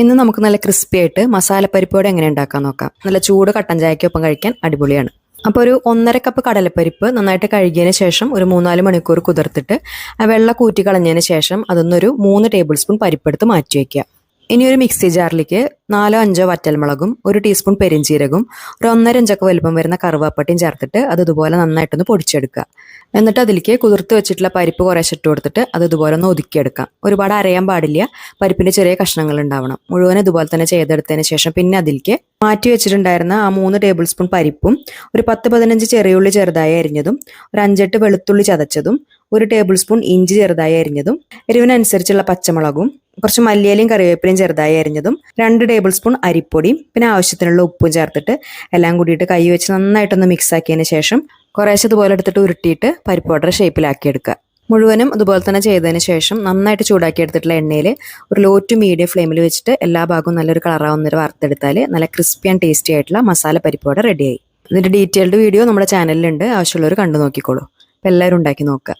ഇന്ന് നമുക്ക് നല്ല ക്രിസ്പി ആയിട്ട് മസാലപ്പരിപ്പോടെ എങ്ങനെ ഉണ്ടാക്കാൻ നോക്കാം. നല്ല ചൂട് കട്ടൻ ചായക്കൊപ്പം കഴിക്കാൻ അടിപൊളിയാണ്. അപ്പോൾ ഒരു ഒന്നര കപ്പ് കടലപ്പരിപ്പ് നന്നായിട്ട് കഴുകിയതിന് ശേഷം ഒരു മൂന്നാൽ മണിക്കൂർ കുതിർത്തിട്ട് വെള്ള കൂറ്റി കളഞ്ഞതിന് ശേഷം അതൊന്നൊരു മൂന്ന് ടേബിൾ സ്പൂൺ പരിപ്പെടുത്ത് മാറ്റി വയ്ക്കുക ഇനി ഒരു മിക്സി ജാറിലേക്ക് നാലോ അഞ്ചോ വറ്റൽമുളകും ഒരു ടീസ്പൂൺ പെരിഞ്ചീരകും ഒരു ഒന്നര ഇഞ്ചൊക്കെ വലുപ്പം വരുന്ന കറുവാപ്പട്ടിയും ചേർത്തിട്ട് അത് ഇതുപോലെ നന്നായിട്ടൊന്ന് പൊടിച്ചെടുക്കുക. എന്നിട്ട് അതിലേക്ക് കുതിർത്ത് വെച്ചിട്ടുള്ള പരിപ്പ് കുറേശ്ശെ ഇട്ട് കൊടുത്തിട്ട് അത് ഇതുപോലെ ഒന്ന് ഒതുക്കിയെടുക്കാം. ഒരുപാട് അരയാൻ പാടില്ല. പരിപ്പിന്റെ ചെറിയ കഷ്ണങ്ങൾ ഉണ്ടാവണം. മുഴുവൻ ഇതുപോലെ തന്നെ ചെയ്തെടുത്തതിന് ശേഷം പിന്നെ അതിലേക്ക് മാറ്റി വെച്ചിട്ടുണ്ടായിരുന്ന ആ മൂന്ന് ടേബിൾ സ്പൂൺ പരിപ്പും ഒരു പത്ത് പതിനഞ്ച് ചെറിയുള്ളി ചെറുതായി അരിഞ്ഞതും ഒരു അഞ്ചെട്ട് വെളുത്തുള്ളി ചതച്ചതും ഒരു ടേബിൾ സ്പൂൺ ഇഞ്ചി ചെറുതായി അരിഞ്ഞതും എരിവിനനുസരിച്ചുള്ള പച്ചമുളകും കുറച്ച് മല്ലിയിലയും കറിവേപ്പിലയും ചെറുതായി അരിഞ്ഞതും രണ്ട് ടേബിൾ സ്പൂൺ അരിപ്പൊടിയും പിന്നെ ആവശ്യത്തിനുള്ള ഉപ്പും ചേർത്തിട്ട് എല്ലാം കൂടിയിട്ട് കൈ വെച്ച് നന്നായിട്ടൊന്ന് മിക്സ് ആക്കിയതിന് ശേഷം കുറേശ്ശെ ഇതുപോലെ എടുത്തിട്ട് ഉരുട്ടിയിട്ട് പരിപ്പ് പൗഡർ ഷേപ്പിലാക്കി എടുക്കുക മുഴുവനും അതുപോലെ തന്നെ ചെയ്തതിന് ശേഷം നന്നായിട്ട് ചൂടാക്കി എടുത്തിട്ടുള്ള എണ്ണയിൽ ഒരു ലോ ടു മീഡിയം ഫ്ലെയിമിൽ വെച്ചിട്ട് എല്ലാ ഭാഗവും നല്ലൊരു കളറാവുന്ന ഒരു വറുത്തെടുത്താൽ നല്ല ക്രിസ്പി ആൻഡ് ടേസ്റ്റി ആയിട്ടുള്ള മസാല പരിപ്പ് പൗഡർ റെഡിയായി ഇതിന്റെ ഡീറ്റെയിൽഡ് വീഡിയോ നമ്മുടെ ചാനലിലുണ്ട് ആവശ്യമുള്ളവർ കണ്ടു നോക്കിക്കോളൂ. അപ്പോൾ എല്ലാവരും ഉണ്ടാക്കി നോക്കുക.